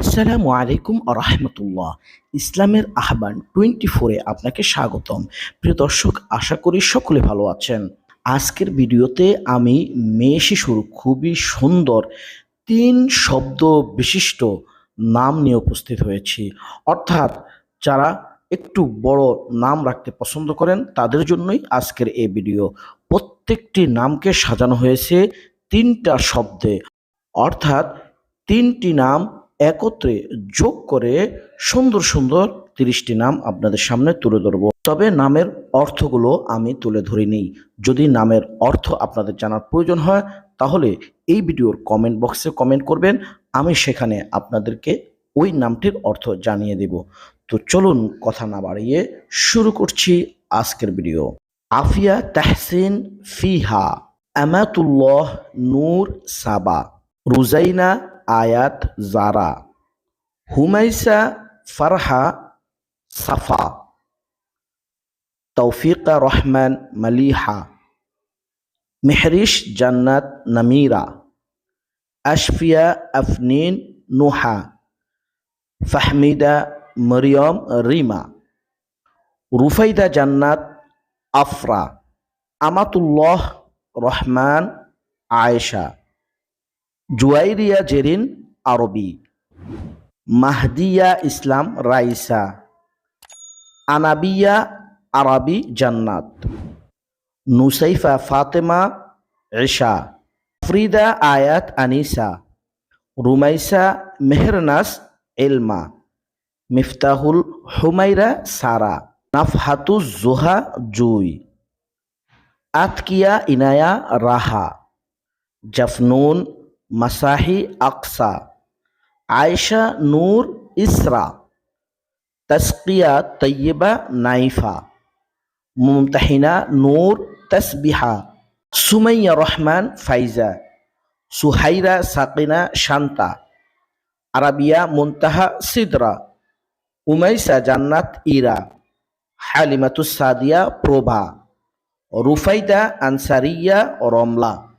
আসসালামু আলাইকুম রহমতুল্লাহ। ইসলামের আহ্বান টোয়েন্টি ফোরে আপনাকে স্বাগতম। প্রিয় দর্শক, আশা করি সকলে ভালো আছেন। আজকের ভিডিওতে আমি মেয়ে শিশুর খুবই সুন্দর তিন শব্দ বিশিষ্ট নাম নিয়ে উপস্থিত হয়েছি। অর্থাৎ যারা একটু বড় নাম রাখতে পছন্দ করেন, তাদের জন্যই আজকের এই ভিডিও। প্রত্যেকটি নামকে সাজানো হয়েছে তিনটা শব্দে। অর্থাৎ তিনটি নাম একত্রে যোগ করে সুন্দর সুন্দর তিরিশটি নাম আপনাদের সামনে তুলে ধরবো। তবে নামের অর্থগুলো আমি তুলে ধরি ধরিনি। যদি নামের অর্থ আপনাদের জানার প্রয়োজন হয়, তাহলে এই ভিডিওর কমেন্ট বক্সে কমেন্ট করবেন। আমি সেখানে আপনাদেরকে ওই নামটির অর্থ জানিয়ে দেব। তো চলুন কথা না বাড়িয়ে শুরু করছি আজকের ভিডিও আফিয়া তাহসিন ফিহা, আমাতুল্লাহ নূর সাবা, রুজাইনা আয়াত জারা হুমাইসা ফারহা সাফা তৌফিকা রহমান মালিহা মেহরিশ জান্নাত নামিরা আশফিয়া আফনিন নুহা ফাহমিদা মরিয়ম রিমা রুফাইদা জান্নাত আফরা আমাতুল্লাহ রহমান আয়েশা জুয়াইরিয়া জেরিন আরবি। মাহদিয়া ইসলাম রাইসা। আনাবিয়া আরবি জান্নাত। নুসাইফা ফাতেমা এশা ফ্রিদা আয়াত আনিসা। রুমাইসা মেহরনাস এলমা। মিফতাহুল হুমাইরা সারা। নাফহাতু জোহা জুই। আতকিয়া ইনায়া রাহা। জাফনুন মাসাহি আকসা, আয়েশা নূর ইসরা, তসকিয়া তৈয়বা নাইফা, মুমতাহিনা নূর তসবিহা, সুমাইয়া রহমান ফাইজা, সুহাইরা সাকিনা শান্তা, আরাবিয়া মুনতাহা সিদরা, উমাইসা জান্নাত ইরা, হালিমাতুস সাদিয়া প্রভা, রুফাইদা আনসারিয়া রমলা।